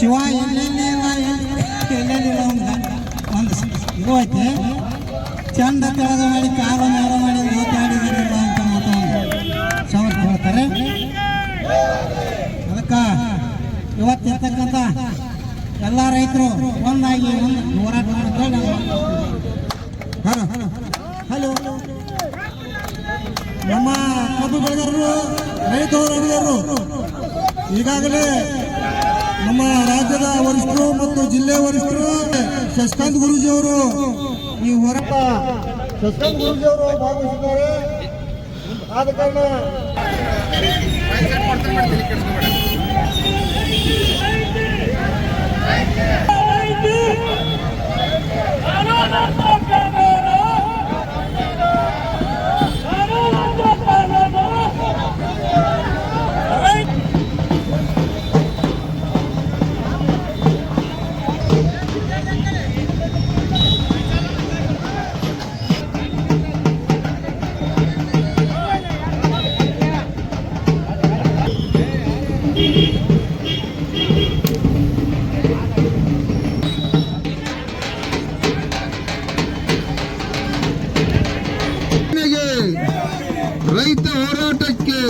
ಶಿವ ಎಲ್ಲೆಲ್ಲಿ ಎಲ್ಲೆಲ್ಲಿ ಒಂದು ಇದು ಐತೆ ಚಂದ ತೆಳಗ ಮಾಡಿ ಕಾಲ ನೇರ ಮಾಡಿ ಮಾತಾಡಿದಿಲ್ಲ ಅಂತ ಮಾತಾಡಿ ಶವತ್ ಹೇಳ್ತಾರೆ ಅದಕ್ಕೆ ಇವತ್ತಿರ್ತಕ್ಕಂಥ ಎಲ್ಲ ರೈತರು ಒಂದಾಗಿ ಒಂದು ಹೋರಾಟ ಮಾಡ್ತಾರೆ ಹಲೋ ಹಲೋ ನಮ್ಮ ಕಬ್ಬು ಬೆಳೆಗಾರರು ರೈತ ಹೋರಾಟಗಾರರು ಈಗಾಗಲೇ ನಮ್ಮ ರಾಜ್ಯದ ವರಿಷ್ಠರು ಮತ್ತು ಜಿಲ್ಲೆ ವರಿಷ್ಠರು, ಶಶಿಕಾಂತ್ ಗುರುಜಿ ಅವರು ಈ ಹೋರಾಟ ಶಶಿಕಾಂತ್ ಗುರುಜಿ ಅವರು ಭಾಗವಹಿಸಿದ್ದಾರೆ ಆದ ಕಾರಣ ಹೋರಾಟಕ್ಕೆ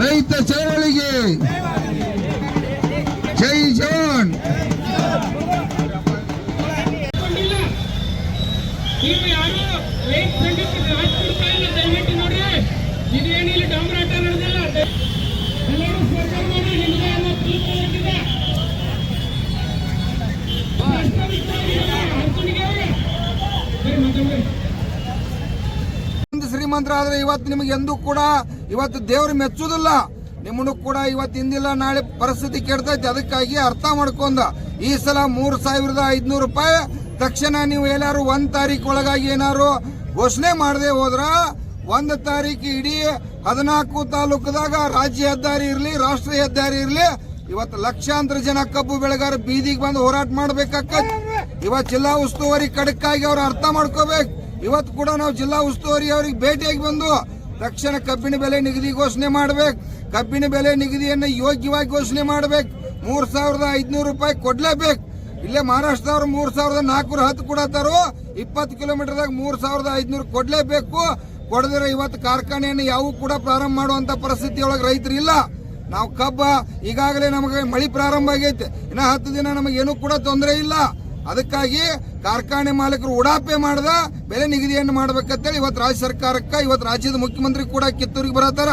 ರೈತ ಚಳವಳಿಗೆ ಜೈ ಜವಾನ್. ಇದೇನಿಲ್ಲ ಡಾಂಬರಾಟ ಶ್ರೀಮಂತರಾದ್ರೆ ಇವತ್ತು ನಿಮಗೆ ಎಂದೂ ಕೂಡ ಇವತ್ತು ದೇವರು ಮೆಚ್ಚುವುದಿಲ್ಲ ನಿಮ್ಮನ್ನು ಕೂಡ ಇವತ್ತು ಇಂದಿಲ್ಲ, ನಾಳೆ ಪರಿಸ್ಥಿತಿ ಕೆಡ್ತೈತಿ. ಅದಕ್ಕಾಗಿ ಅರ್ಥ ಮಾಡ್ಕೊಂಡ. ಈ ಸಲ ಮೂರ್ ಸಾವಿರದ ಐದ್ನೂರು ರೂಪಾಯಿ, ತಕ್ಷಣ ನೀವು ಎಲ್ಲಾರು ಒಂದ್ ತಾರೀಕು ಒಳಗಾಗಿ ಏನಾರು ಘೋಷಣೆ ಮಾಡದೆ ಹೋದ್ರ ಒಂದ್ ತಾರೀಕು ಇಡೀ ಹದಿನಾಲ್ಕು ತಾಲೂಕದಾಗ ರಾಜ್ಯ ಹೆದ್ದಾರಿ ಇರ್ಲಿ, ರಾಷ್ಟ್ರೀಯ ಹೆದ್ದಾರಿ ಇರ್ಲಿ, ಇವತ್ತು ಲಕ್ಷಾಂತರ ಜನ ಕಬ್ಬು ಬೆಳೆಗಾರ ಬೀದಿಗೆ ಬಂದು ಹೋರಾಟ ಮಾಡ್ಬೇಕಾಕತ್ ಇವತ್ತು ಜಿಲ್ಲಾ ಉಸ್ತುವಾರಿ ಖಡಕ್ಕಾಗಿ ಅವ್ರು ಅರ್ಥ ಮಾಡ್ಕೋಬೇಕು. ಇವತ್ತು ಕೂಡ ನಾವು ಜಿಲ್ಲಾ ಉಸ್ತುವಾರಿ ಅವರಿಗೆ ಭೇಟಿಯಾಗಿ ಬಂದು ತಕ್ಷಣ ಕಬ್ಬಿನ ಬೆಲೆ ನಿಗದಿ ಘೋಷಣೆ ಮಾಡ್ಬೇಕು. ಕಬ್ಬಿನ ಬೆಲೆ ನಿಗದಿಯನ್ನು ಯೋಗ್ಯವಾಗಿ ಘೋಷಣೆ ಮಾಡ್ಬೇಕು. ಮೂರು ಸಾವಿರದ ಐದುನೂರು ರೂಪಾಯಿ ಕೊಡ್ಲೇಬೇಕು. ಇಲ್ಲೇ ಮಹಾರಾಷ್ಟ್ರದವ್ರು ಮೂರು ಸಾವಿರದ ನಾಲ್ಕು ಹತ್ತು ಕೊಡತ್ತಾರೋ ಇಪ್ಪತ್ತು ಕಿಲೋಮೀಟರ್ದಾಗ ಮೂರು ಸಾವಿರದ ಐದ್ನೂರು ಕೊಡಲೇಬೇಕು. ಕೊಡದ್ರೆ ಇವತ್ತು ಕಾರ್ಖಾನೆಯನ್ನು ಯಾವ ಕೂಡ ಪ್ರಾರಂಭ ಮಾಡುವಂತ ಪರಿಸ್ಥಿತಿ ಒಳಗೆ ರೈತರು ಇಲ್ಲ. ನಾವು ಕಬ್ಬ, ಈಗಾಗಲೇ ನಮಗೆ ಮಳಿ ಪ್ರಾರಂಭ ಆಗೈತೆ. ಇನ್ನ ಹತ್ತು ದಿನ ನಮಗೆ ಏನೂ ಕೂಡ ತೊಂದರೆ ಇಲ್ಲ. ಅದಕ್ಕಾಗಿ ಕಾರ್ಖಾನೆ ಮಾಲೀಕರು ಉಡಾಪೆ ಮಾಡದ ಬೆಲೆ ನಿಗದಿಯನ್ನು ಮಾಡ್ಬೇಕಂತೇಳಿ ಇವತ್ತು ರಾಜ್ಯ ಸರ್ಕಾರಕ್ಕೆ, ಇವತ್ತು ರಾಜ್ಯದ ಮುಖ್ಯಮಂತ್ರಿ ಕೂಡ ಕಿತ್ತೂರಿಗೆ ಬರತ್ತಾರ.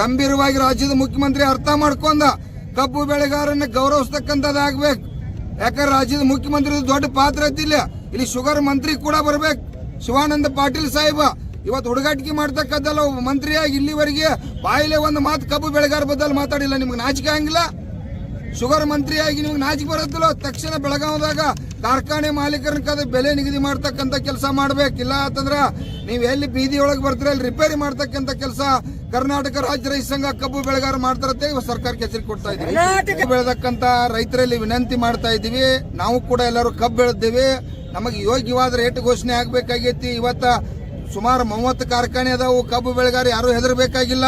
ಗಂಭೀರವಾಗಿ ರಾಜ್ಯದ ಮುಖ್ಯಮಂತ್ರಿ ಅರ್ಥ ಮಾಡ್ಕೊಂಡ ಕಬ್ಬು ಬೆಳೆಗಾರನ್ನ ಗೌರವಿಸ್ತಕ್ಕಂಥದ್ದಾಗಬೇಕು. ಯಾಕಂದ್ರೆ ರಾಜ್ಯದ ಮುಖ್ಯಮಂತ್ರಿ ದೊಡ್ಡ ಪಾತ್ರ ಐತಿಲ್ಲ ಇಲ್ಲಿ ಶುಗರ್ ಮಂತ್ರಿ ಕೂಡ ಬರ್ಬೇಕು. ಶಿವಾನಂದ ಪಾಟೀಲ್ ಸಾಹೇಬ ಇವತ್ತು ಹುಡುಗಾಟಿಕೆ ಮಾಡ್ತಕ್ಕಂಥಲ್ಲ ಒಬ್ಬ ಮಂತ್ರಿಯಾಗಿ ಇಲ್ಲಿವರೆಗೆ ಬಾಯಿಲೆ ಒಂದು ಮಾತು ಕಬ್ಬು ಬೆಳೆಗಾರ ಬದಲು ಮಾತಾಡಿಲ್ಲ. ನಿಮ್ಗೆ ನಾಚಿಕೆ ಹಂಗಿಲ್ಲ ಶುಗರ್ ಮಂತ್ರಿಯಾಗಿ ನಿಮಗೆ ನಾಚಿಕೆ ಬರುತ್ತಲ್ಲ ತಕ್ಷಣ ಬೆಳಗಾವದಾಗ ಕಾರ್ಖಾನೆ ಮಾಲೀಕರನ್ನ ಕದ ಬೆಲೆ ನಿಗದಿ ಮಾಡ್ತಕ್ಕಂಥ ಕೆಲಸ ಮಾಡ್ಬೇಕಿಲ್ಲ ಅಂತಂದ್ರೆ ನೀವು ಎಲ್ಲಿ ಬೀದಿ ಒಳಗೆ ಬರ್ತೀರ ಅಲ್ಲಿ ರಿಪೇರಿ ಮಾಡ್ತಕ್ಕಂಥ ಕೆಲಸ ಕರ್ನಾಟಕ ರಾಜ್ಯ ರೈತ ಸಂಘ ಕಬ್ಬು ಬೆಳೆಗಾರ ಮಾಡ್ತಾರಂತೆ ಇವಾಗ ಸರ್ಕಾರಕ್ಕೆ ಎಚ್ಚರಿಕೆ ಕೊಡ್ತಾ ಇದ್ದೀವಿ. ಬೆಳೆದಕ್ಕಂತ ರೈತರಲ್ಲಿ ವಿನಂತಿ ಮಾಡ್ತಾ ಇದ್ದೀವಿ. ನಾವು ಕೂಡ ಎಲ್ಲರೂ ಕಬ್ಬು ಬೆಳೆದಿವಿ ನಮಗೆ ಯೋಗ್ಯವಾದ ರೇಟ್ ಘೋಷಣೆ ಆಗ್ಬೇಕಾಗೈತಿ. ಇವತ್ತ ಸುಮಾರು ಮೂವತ್ತು ಕಾರ್ಖಾನೆ ಅದಾವು. ಕಬ್ಬು ಬೆಳೆಗಾರ ಯಾರು ಹೆದರ್ಬೇಕಾಗಿಲ್ಲ.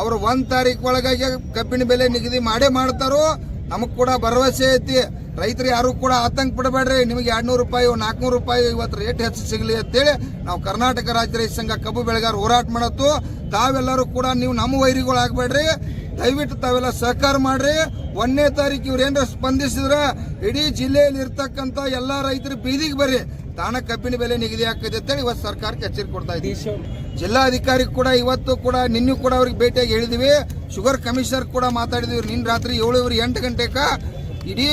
ಅವರು ಒಂದ್ ತಾರೀಕು ಒಳಗಾಗಿ ಕಬ್ಬಿನ ಬೆಲೆ ನಿಗದಿ ಮಾಡೇ ಮಾಡ್ತಾರೋ ನಮಗ್ ಕೂಡ ಭರವಸೆ ಐತಿ. ರೈತರು ಯಾರು ಕೂಡ ಆತಂಕ ಪಡಬೇಡ್ರಿ. ನಿಮಗೆ ಎರಡ್ನೂರು ರೂಪಾಯಿ ನಾಲ್ಕನೂರು ರೂಪಾಯಿ ಇವತ್ತು ರೇಟ್ ಹೆಚ್ಚು ಸಿಗಲಿ ಅಂತೇಳಿ ನಾವು ಕರ್ನಾಟಕ ರಾಜ್ಯ ರೈತ ಸಂಘ ಕಬ್ಬು ಬೆಳೆಗಾರ ಹೋರಾಟ ಮಾಡತ್ತು. ತಾವೆಲ್ಲರೂ ಕೂಡ ನೀವು ನಮ್ಮ ವೈರಿಗಳು ಆಗ್ಬೇಡ್ರಿ ದಯವಿಟ್ಟು ತಾವೆಲ್ಲ ಸಹಕಾರ ಮಾಡ್ರಿ. ಒಂದನೇ ತಾರೀಕು ಇವ್ರು ಏನಾರ ಸ್ಪಂದಿಸಿದ್ರ ಇಡೀ ಜಿಲ್ಲೆಯಲ್ಲಿ ಇರ್ತಕ್ಕಂತ ಎಲ್ಲಾ ರೈತರು ಬೀದಿಗೆ ಬರ್ರಿ. ತಾಣ ಕಬ್ಬಿನ ಬೆಲೆ ನಿಗದಿ ಆಗ್ತದೆ ಅಂತೇಳಿ ಇವತ್ತು ಸರ್ಕಾರಕ್ಕೆ ಎಚ್ಚರಿಕೆ ಕೊಡ್ತಾ ಇದ್ದೀವಿ. ಜಿಲ್ಲಾಧಿಕಾರಿ ಕೂಡ ಇವತ್ತು ಕೂಡ ನಿನ್ನೆ ಕೂಡ ಅವ್ರಿಗೆ ಭೇಟಿಯಾಗಿ ಹೇಳಿದಿವಿ. ಶುಗರ್ ಕಮಿಷನರ್ ಕೂಡ ಮಾತಾಡಿದ್ವಿ. ನಿನ್ನ ರಾತ್ರಿ ಏಳುವರೆ ಎಂಟು ಗಂಟೆಕ ಇಡೀ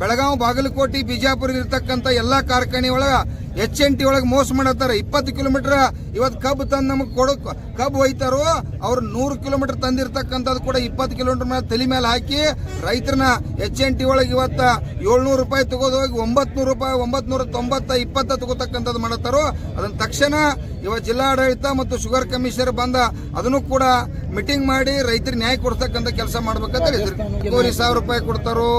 ಬೆಳಗಾವಿ ಬಾಗಲಕೋಟೆ ಬಿಜಾಪುರ ಇರ್ತಕ್ಕಂಥ ಎಲ್ಲಾ ಕಾರ್ಖಾನೆ ಒಳಗ ಎಚ್ ಎನ್ ಟಿ ಒಳಗೆ ಮೋಸ ಮಾಡತ್ತಾರ. ಇಪ್ಪತ್ತು ಕಿಲೋಮೀಟರ್ ಇವತ್ತು ಕಬ್ಬು ತಂದು ನಮಗೆ ಕೊಡೋ, ಕಬ್ಬು ಒಯ್ತಾರೋ, ಅವ್ರು ನೂರು ಕಿಲೋಮೀಟರ್ ತಂದಿರ್ತಕ್ಕಂಥದ್ದು ಕೂಡ ಇಪ್ಪತ್ತು ಕಿಲೋಮೀಟರ್ ಮೇಲೆ ತಲೆ ಮೇಲೆ ಹಾಕಿ ರೈತರನ್ನ ಎಚ್ ಎನ್ ಟಿ ಒಳಗೆ ಇವತ್ತ ಏಳ್ನೂರು ರೂಪಾಯಿ ತಗೋದು ಹೋಗಿ ಒಂಬತ್ನೂರು ರೂಪಾಯಿ, ಒಂಬತ್ನೂರ ತೊಂಬತ್ತ, ಇಪ್ಪತ್ತ ತಗೋತಕ್ಕಂಥದ್ದು ಮಾಡತ್ತಾರೋ. ಅದನ್ನ ತಕ್ಷಣ ಇವತ್ತು ಜಿಲ್ಲಾಡಳಿತ ಮತ್ತು ಶುಗರ್ ಕಮಿಷನರ್ ಬಂದ ಅದನ್ನು ಕೂಡ ಮೀಟಿಂಗ್ ಮಾಡಿ ರೈತರಿಗೆ ನ್ಯಾಯ ಕೊಡ್ತಕ್ಕಂಥ ಕೆಲಸ ಮಾಡ್ಬೇಕಂತ ಹೇಳಿದ್ರು. ಸಾವಿರ ರೂಪಾಯಿ ಕೊಡ್ತಾರೋ,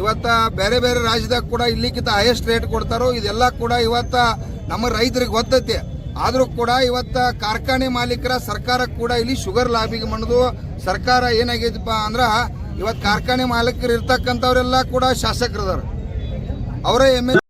ಇವತ್ತ ಬೇರೆ ಬೇರೆ ರಾಜ್ಯದಾಗ ಕೂಡ ಇಲ್ಲಿಕ್ಕಿಂತ ಹೈಯೆಸ್ಟ್ ರೇಟ್ ಕೊಡ್ತಾರೋ, ಇದೆಲ್ಲ ಕೂಡ ಇವತ್ತ ನಮ್ಮ ರೈತರಿಗೆ ಗೊತ್ತೈತಿ. ಆದ್ರೂ ಕೂಡ ಇವತ್ತ ಕಾರ್ಖಾನೆ ಮಾಲೀಕರ ಸರ್ಕಾರ ಕೂಡ ಇಲ್ಲಿ ಶುಗರ್ ಲಾಬಿಗೆ ಮಣ್ಣದು ಸರ್ಕಾರ ಏನಾಗೈತಪ್ಪ ಅಂದ್ರ ಇವತ್ತು ಕಾರ್ಖಾನೆ ಮಾಲೀಕರು ಇರ್ತಕ್ಕಂಥವ್ರೆಲ್ಲ ಕೂಡ ಶಾಸಕರದಾರ. ಅವರೇ ಎಂ ಎಲ್